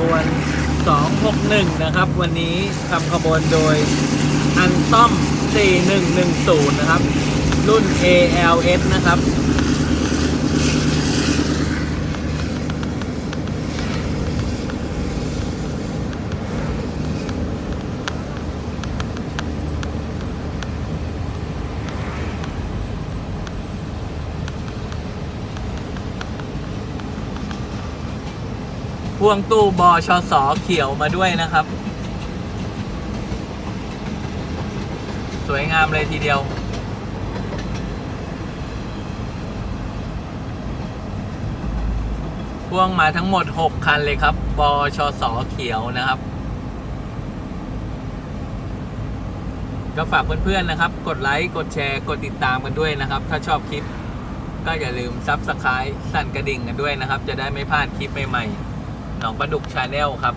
บวน 261 นะครับ วันนี้ทำขบวนโดยอันต้อม 4110 นะครับ รุ่น ALS นะครับ พ่วงตู้บอชสอเขียวมาด้วยนะครับ สวยงามเลยทีเดียวพ่วงมาทั้งหมด 6 คันเลยครับบชสอเขียวนะครับ ก็ฝากเพื่อนๆนะครับ กดไลค์ กดแชร์ กดติดตามกันด้วยนะครับ ถ้าชอบคลิป ก็อย่าลืมซับสไครต์สั่นกระดิ่งกันด้วยนะครับ จะได้ไม่พลาดคลิปใหม่ๆ หนองปลาดุกชาแนลครับ